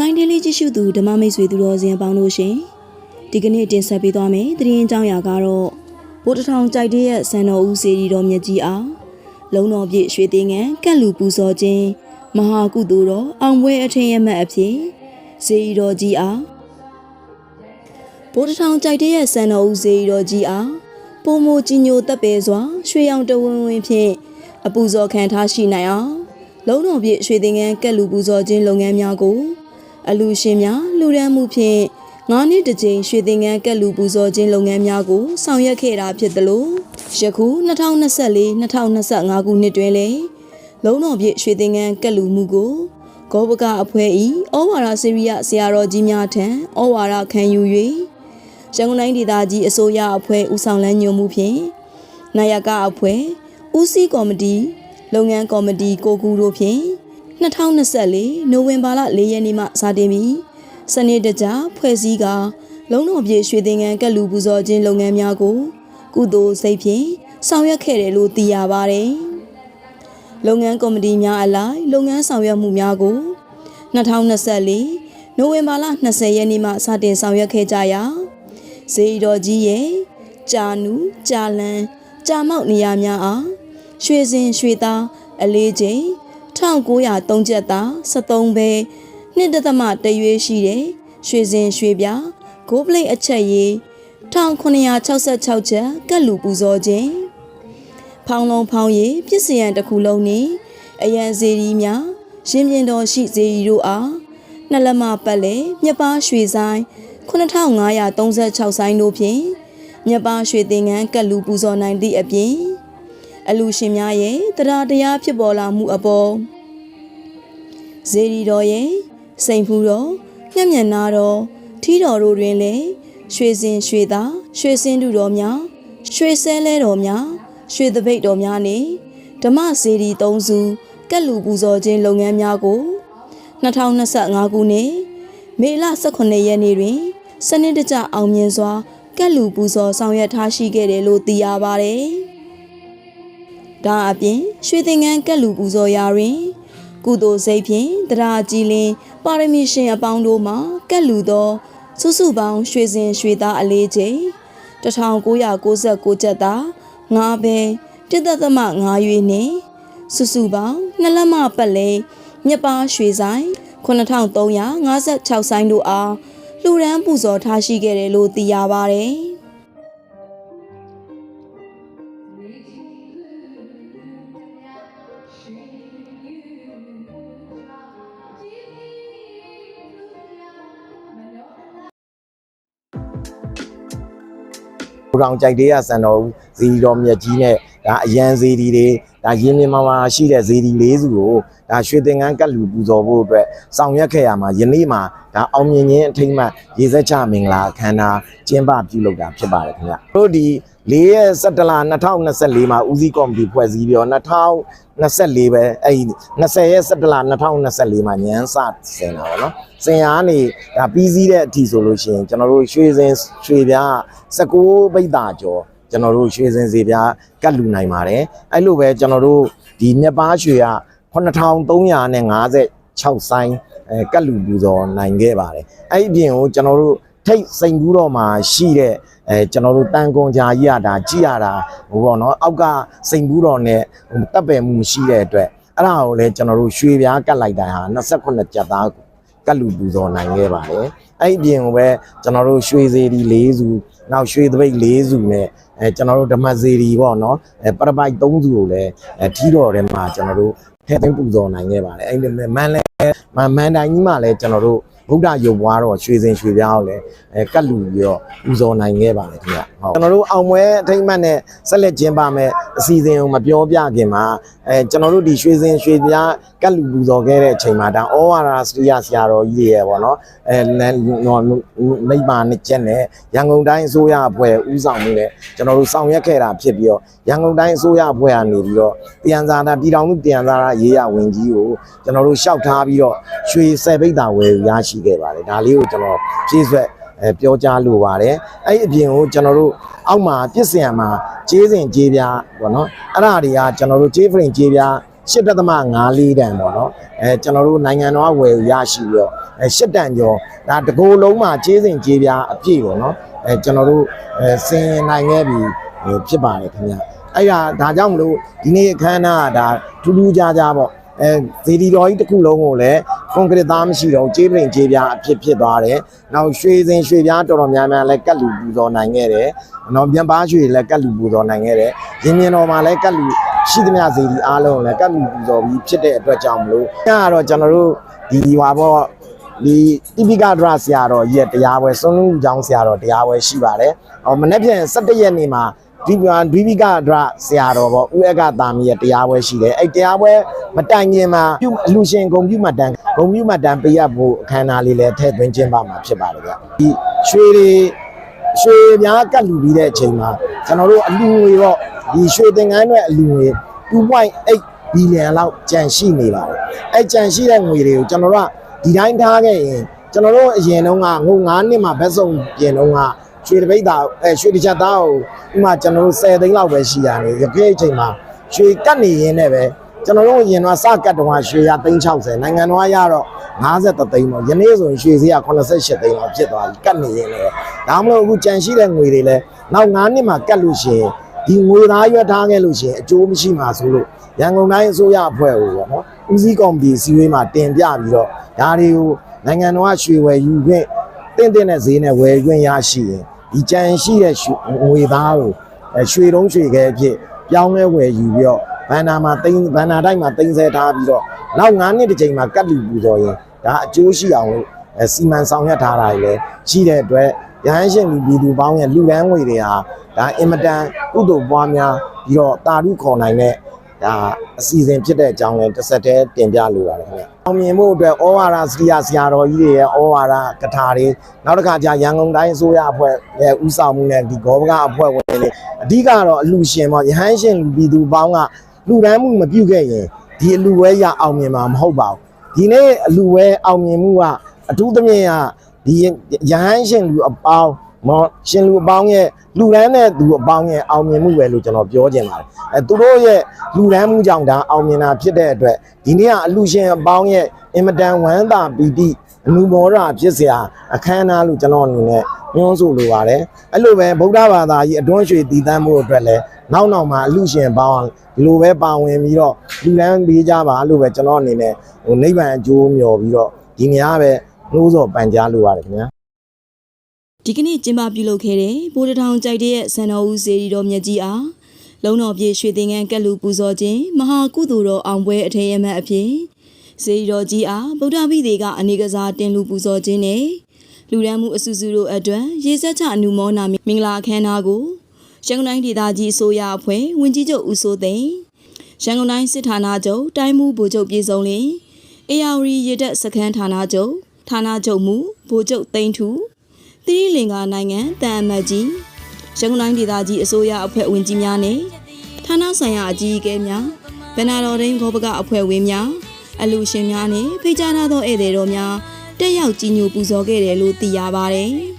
Sky Daily ကြည့်ရှုသူဓမ္မမိတ်ဆွေသူတော်စင်ပေါင်းတို့ရှင်ဒီကနေ့တင်ဆက်ပေးသွားမယ်သတင်းအကြောင်းအရာကတော့ဗိုလ်တထောင်ကြိုက်တဲ့ရဲ့စံတော်ဦးစီရီတော်မြတ်ကြီးအားလုံတော်ပြည့်ရွှေသိငန်းကက်လူပူဇော်ခြင်းမဟာကုသိုလ်တော်အောင်ပွဲအထင်ရမှတ်အဖြစ်စီရီတော်ကြီးအားဗိုလ်တထောင်ကြိုက်တဲ့ရဲ့စံတော်ဦးစီရီတော်ကြီးအားပုံမကြီးညိုတက်ပေစွာရွှေရောင်တဝင်းဝင်းဖြင့်အပူဇော်ခံထားရှိနိုင်အောင်လုံတော်ပြည့်ရွှေသိငန်းကက်လူပူဇော်ခြင်းလုပ်ငန်းများကို အလူရှင်များလူရန်မှုဖြင့်9နှစ်တစ်ကြိမ်ရွှေသင်္ကန်းကက်လူပူဇော်ခြင်းလုပ်ငန်းများကိုဆောင်ရွက်ခဲ့တာဖြစ်သလိုယခု2024-2025ခုနှစ်တွင်လည်းလုံးတော်ပြည့်ရွှေသင်္ကန်းကက်လူမှုကိုဂောဘကအဖွဲ့၏ဩဝါဒစီရိယဆရာတော်ကြီးများထံဩဝါဒခံယူ၍ရန်ကုန်တိုင်းဒေသကြီးအစိုးရအဖွဲ့ဦးဆောင်လမ်းညွှန်မှုဖြင့်နာယကအဖွဲ့ဦးစီးကော်မတီလုပ်ငန်းကော်မတီကိုကူတို့ဖြင့် 2024နိုဝင်ဘာလ4ရက်နေ့မှစတင်ပြီးစနေတကြဖွဲ့စည်းကလုံတော်ပြေရွှေသင်္ကန်းကက်လူပူဇော်ခြင်းလုပ်ငန်းများကို ကုသိုလ်စိတ်ဖြင့်ဆောင်ရွက်ခဲ့တယ်လို့သိရပါတယ်။လုပ်ငန်းကော်မတီများအလိုက်လုပ်ငန်းဆောင်ရွက်မှုများကို2024နိုဝင်ဘာလ20ရက်နေ့မှစတင်ဆောင်ရွက်ခဲ့ကြရာဇေယီတော်ကြီးရဲ့ကြာနူကြာလန်ကြာမောက်နေရာများအားရွှေစင်ရွှေသားအလေးချိန် 1903ကျပ်သား73ပဲနှစ်တသမတရွေးရှိတဲ့ရွှေစင်ရွှေပြဂိုးပလိတ်အချက်ရည်1966ကျပ်ကက်လူပူဇော်ခြင်းဖောင်းလုံးဖောင်းရည်ပြစ်စရန်တစ်ခုလုံးနှင့်အရန်ဇေရီများရှင်ပြင်းတော်ရှိဇေရီတို့အားနှစ်လက်မပတ်လေမြပားရွှေဆိုင်9536ဆိုင်တို့ဖြင့်မြပားရွှေသင်္ကန်းကက်လူပူဇော်နိုင်သည့်အပြင် အလူရှင်များရဲ့တရားတရားဖြစ်ပေါ်လာမှုအပေါ်ဇေရီတော်ရဲ့စိန်ဖူးတော်ညံ့ညံ့နာတော်ထီးတော်တို့တွင်လည်းရွှေစင်ရွှေသားရွှေစင်းတူတော်များရွှေဆဲလဲတော်များရွှေတပိတ်တော်များနဲ့ဓမ္မဇေရီသုံးစုကက်လူပူဇော်ခြင်းလုပ်ငန်းများကို2025ခုနှစ်မေလ18ရက်နေ့တွင် စနစ်တကျအောင်မြင်စွာကက်လူပူဇော်ဆောင်ရွက်ထားရှိခဲ့တယ်လို့သိရပါတယ်။ ဒါအပြင်ရွှေသင်္ကန်းကက်လူပူဇော်ရာတွင် ကုသိုလ်စိတ်ဖြင့်တရားကြည်လင်ပါရမီရှင်အပေါင်းတို့မှကက်လူသောစုစုပေါင်းရွှေစင်ရွှေသားအလေးချိန်1996ကျပ်သား9ပဲတစ်သက်သမ9ရွေနှင့်စုစုပေါင်းနှစ်လက်မပတ်လဲမြက်ပါရွှေဆိုင်9356ဆိုင်တို့အားလှူဒန်းပူဇော်ထားရှိခဲ့တယ်လို့သိရပါတ ယ်။ပူတောင်ကြိုက်သေးရစံတော်ဦးဇီတော်မြတ်ကြီးနဲ့ ဒါအရန်ဇီဒီတွေဒါရင်းမြမာမာရှိတဲ့ဇီဒီလေးစုကိုဒါရွှေသင်္ကန်းကတ်လူပူဇော်ဖို့အတွက်ဆောင်ရွက်ခဲ့ရမှာယနေ့မှာဒါအောင်မြင်ခြင်းအထိမ်းအမှတ်ရေစက်ချမင်္ဂလာအခမ်းအနားကျင်းပပြုလုပ်တာဖြစ်ပါတယ်ခင်ဗျတို့ဒီ၄ရက်17လ2024မှာဦးစီးကော်မတီဖွဲ့စည်းပြီးတော့2024ပဲအဲ့ဒီ20ရက်17လ2024မှာညမ်းစဆင်တာပေါ့နော်စင်ရာကနေဒါပြီးစည်းတဲ့အထိဆိုလို့ရှိရင်ကျွန်တော်တို့ရွှေစင်ရွှေပြား19ပိတ်တာကျော် ကျွန်တော်တို့ရွှေစင်စီပြားကတ်လူနိုင်ပါတယ်အဲ့လိုပဲကျွန်တော်တို့ဒီမြက်ပါရွှေက9356ဆိုင်အဲကတ်လူပူဇော်နိုင်ခဲ့ပါတယ်အဲ့ဒီအပြင်ကိုကျွန်တော်တို့ထိတ်စိန်ကူးတော်မှာရှိတဲ့အဲကျွန်တော်တို့တန်ကွန်ကြာကြီးရတာကြည်ရတာဟိုပေါ့နော်အောက်ကစိန်ကူးတော်နဲ့တပ်ပယ်မှုမရှိတဲ့အတွက်အဲ့ဒါကိုလည်းကျွန်တော်တို့ရွှေပြားကတ်လိုက်တိုင်းဟာ28ကျပ်သားကတ်လူပူဇော်နိုင်ခဲ့ပါတယ်အဲ့ဒီအပြင်ကိုပဲကျွန်တော်တို့ရွှေစေဒီ၄စု နောက်ရွှေသပိတ်၄စုနဲ့အဲကျွန်တော်တို့ဓမ္မစေဒီပေါ့နော်အဲပရပိုက်၃စုကိုလည်းအဲထီးတော်ထဲမှာကျွန်တော်တို့ထည့်သွင်းပူဇော်နိုင်ခဲ့ပါတယ်အဲ့ဒီမန်လဲမန်မန်တိုင်းကြီးမှာလည်းကျွန်တော်တို့ ဗုဒ္ဓရုပ်ပွားတော့ရွှေစင်ရွှေပြားကိုလည်းအဲကတ်လူပြီးတော့ပူဇော်နိုင်ခဲ့ပါတယ်ခင်ဗျဟုတ်ကျွန်တော်တို့အောင်ပွဲအထိမ့်မှတ်နဲ့ဆက်လက်ကျင်းပမယ်အစီအစဉ်ကိုမပြောပြခင်မှာအဲကျွန်တော်တို့ဒီရွှေစင်ရွှေပြားကတ်လူပူဇော်ခဲ့တဲ့အချိန်မှာဒါဩဝါဒစရိယဆရာတော်ကြီးတွေရဲ့ပေါ့နော်အဲမိမ္မာနှစ်ချက်နဲ့ရန်ကုန်တိုင်းအစိုးရအဖွဲ့ဦးဆောင်မှုနဲ့ကျွန်တော်တို့ဆောင်ရွက်ခဲ့တာဖြစ်ပြီးတော့ရန်ကုန်တိုင်းအစိုးရအဖွဲ့ကနေပြီးတော့တယံဇာတာပြည်တော်မှုတယံဇာတာရေးရဝင်ကြီးကိုကျွန်တော်တို့ရှောက်ထားပြီးတော့ရွှေဆယ်ပိတ်တာဝယ်ရရှိခဲ့ပါတယ်ဒါလေးကိုကျွန်တော်ဖြည့်ဆွက်အဲပြောကြားလိုပါတယ်အဲ့ဒီအပြင်ကိုကျွန်တော်တို့အောက်မှာပြစ်စင်မှာကျေးစင်ကျေးပြားပေါ့နော်အဲ့ဒါတွေကကျွန်တော်တို့ကျေးဖရင်ကျေးပြား8.54တန်ပေါ့နော်အဲကျွန်တော်တို့နိုင်ငံတော်ကဝယ်ယူရရှိပြီးတော့အဲ8တန်ကျော်ဒါတကိုယ်လုံးမှာကျေးစဉ်ကျေးပြားအပြည့်ပေါ့နော်အဲကျွန်တော်တို့အဲစင်နိုင်ခဲ့ပြီဟိုဖြစ်ပါတယ်ခင်ဗျအဲ့ဒါဒါကြောင့်မလို့ဒီနေ့အခမ်းအနားကဒါထူးထူးခြားခြားပေါ့အဲဇေဒီတော်ကြီးတစ်ခုလုံးကိုလည်း ကွန်ကရစ်သားမရှိတော့ကျေးပြင်ကျေးပြားအဖြစ်ဖြစ်သွားတယ်။နောက်ရွှေစင်ရွှေပြားတော်တော်များများလည်းကတ်လူပူဇော်နိုင်ခဲ့တယ်။နောက်ပြန်ပါရွှေလည်းကတ်လူပူဇော်နိုင်ခဲ့တယ်။ရင်းမြင်တော်မှာလည်းကတ်လူရှိသမျှဇေဒီအားလုံးကိုလည်းကတ်လူပူဇော်ပြီးဖြစ်တဲ့အတွက်ကြောင့်မလို့ညကတော့ကျွန်တော်တို့ဒီဟွာပေါ့ ဒီတိပိကဒရဆရာတော်ရဲ့တရားပွဲစွန်းလုံးကျောင်းဆရာတော်တရားပွဲရှိပါတယ်။ဟောမနေ့ပြန်17ရက်နေ့မှာဒီဒီပိကဒရဆရာတော်ပေါ့ဦးအကတာမီရဲ့တရားပွဲရှိတယ်။အဲ့တရားပွဲမတိုင်ခင်မှာပြုအလူရှင်ဂုံပြုမှတ်တမ်းဂုံပြုမှတ်တမ်းပေးရဖို့အခမ်းအနားလေးလည်းထည့်သွင်းကျင်းပမှာဖြစ်ပါတယ်ဗျ။ဒီရွှေတွေရွှေများကတ်လူပြီးတဲ့အချိန်မှာကျွန်တော်တို့အလူငွေတော့ဒီရွှေသင်္ကန်းတွေအလူငွေ2.8ဘီလီယံလောက်ကျန်ရှိနေပါတယ်။အဲ့ကျန်ရှိတဲ့ငွေတွေကိုကျွန်တော်တို့က ဒီတိုင်းထားခဲ့ရင်ကျွန်တော်တို့အရင်တုန်းကငုံ9နှစ်မှာဘက်စုံပြင်တုန်းကရွှေတပိတ်သားအဲရွှေတစ်ချက်သားကိုဥမာကျွန်တော်တို့10သိန်းလောက်ပဲရှိရတယ်။ရပြည့်အချိန်မှာရွှေကတ်နေရင်းနဲ့ပဲကျွန်တော်တို့ရင်တော့စကတ်တုန်းကရွှေရ360နိုင်ငံတော်ကရတော့53သိန်းပေါ့ယနေ့ဆိုရင်ရွှေဈေးက88သိန်းလောက်ဖြစ်သွားပြီကတ်နေရင်းနဲ့ဒါမှမဟုတ်အခုကြန့်ရှိတဲ့ငွေတွေလည်းနောက်9နှစ်မှာကတ်လို့ရှိရင်ဒီငွေသားရွက်ထားခဲ့လို့ရှိရင်အကျိုးမရှိမှာဆိုလို့ ရန်ကုန်တိုင်းအစိုးရအဖွဲ့ကိုပေါ့နော်ဦးစီးကော်မတီစီဝေးမှာတင်ပြပြီးတော့ဒါတွေကိုနိုင်ငံတော်ကရွှေဝယ်ယူခွင့်တင့်တင့်တဲ့ဈေးနဲ့ဝယ်ခွင့်ရရှိရင်ဒီကြန့်ရှိတဲ့ငွေသားကိုအဲရွှေတုံးရွှေခဲအဖြစ်ပြောင်းလဲဝယ်ယူပြီးတော့ဘန်နာမှာတိန်းဘန်နာတိုင်းမှာတိန်းဆဲထားပြီးတော့နောက်9နှစ်တစ်ချိန်မှာကတ်လူပူဇော်ရင်ဒါအကျိုးရှိအောင်လို့အဲစီမံဆောင်ရွက်ထားတာတွေလည်းရှိတဲ့အတွက်ရဟန်းရှင်လူပြည်သူပေါင်းရဲ့လူရန်ငွေတွေဟာဒါအင်မတန်ကုသိုလ်ပွားများပြီးတော့တာရုခေါ်နိုင်တဲ့ ဒါအစီအစဉ်ဖြစ်တဲ့အကြောင်းလည်းတစ်ဆက်တည်းတင်ပြလိုပါတယ်ခင်ဗျ။အောင်မြင်မှုအတွက်ဩဝါဒစရိယဆရာတော်ကြီးတွေရဲ့ဩဝါဒကထာတွေနောက်တစ်ခါကျရန်ကုန်တိုင်းအစိုးရအဖွဲ့ရဲ့ဥဆောင်မှုနဲ့ဒီဂောဘကအဖွဲ့ဝင်တွေအဓိကတော့အလူရှင်ပေါ့ရဟန်းရှင်လူပြည်သူပေါင်းကလူတန်းမှုမပြုတ်ခဲ့ရင်ဒီအလူဝဲရအောင်မြင်မှာမဟုတ်ပါဘူးဒီနေ့အလူဝဲအောင်မြင်မှုကအထူးသဖြင့်ကဒီရဟန်းရှင်လူအပေါင်း မောရှင်လူအပေါင်းရဲ့လူတန်းတဲ့သူအပေါင်းရဲ့အောင်မြင်မှုပဲလို့ကျွန်တော်ပြောချင်ပါတယ်အဲသူတို့ရဲ့လူတန်းမှုကြောင့်ဒါအောင်မြင်တာဖြစ်တဲ့အတွက်ဒီနေ့ကအလူရှင်အပေါင်းရဲ့အင်မတန်ဝမ်းသာပီတိအနုမောဒဖြစ်စရာအခမ်းအနားလို့ကျွန်တော်အနေနဲ့ညွှန်းဆိုလိုပါတယ်အဲ့လိုပဲဗုဒ္ဓဘာသာကြီးအတွန်းရွှေတည်တမ်းမှုအတွက်လည်းနောက်နောက်မှာအလူရှင်ပေါင်းဒီလိုပဲပါဝင်ပြီးတော့လူလန်းပေးကြပါလို့ပဲကျွန်တော်အနေနဲ့ဟိုနိဗ္ဗာန်အကျိုးမျှော်ပြီးတော့ဒီများပဲနှိုးစော်ပန်ကြားလိုပါတယ်ခင်ဗျာ ဒီကနေ့ကျင်းပပြုလုပ်ခဲ့တဲ့ဗိုလ်တထောင်ကြိုက်တဲ့စံတော်ဦးစေရီတော်မြတ်ကြီးအားလုံတော်ပြေရွှေသင်္ကန်းကက်လူပူဇော်ခြင်းမဟာကုသိုလ်တော်အောင်ပွဲအထေရမတ်အဖြစ်စေရီတော်ကြီးအားဗုဒ္ဓဘိသေကအနိကစားတင်လူပူဇော်ခြင်းနဲ့လူရန်မှုအစုစုတို့အတွက်ရေစက်ချအနုမောနာမင်္ဂလာအခမ်းအနားကိုရန်ကုန်တိုင်းဒေသကြီးအစိုးရအဖွဲ့ဝင်ကြီးချုပ်ဦးစိုးသိန်းရန်ကုန်တိုင်းစစ်ဌာနချုပ်တိုင်းမှုဗိုလ်ချုပ်ပြည်စုံလင်းအေယာဝတီရေတပ်စခန်းဌာနချုပ်ဌာနချုပ်မှုဗိုလ်ချုပ်သိန်းထူ သီရိလင်္ကာနိုင်ငံတန်အမတ်ကြီးရန်ကုန်တိုင်းဒေသကြီးအစိုးရအဖွဲ့ဝင်ကြီးများနဲ့ဌာနဆိုင်ရာအကြီးအကဲများဗန္နာတော်ဒိန်ဘောပကအဖွဲ့ဝင်များအလူရှင်များနဲ့ဖိတ်ကြားထားသောဧည့်သည်တော်များတက်ရောက်ကြီးညိုပူဇော်ခဲ့တယ်လို့သိရပါတယ်။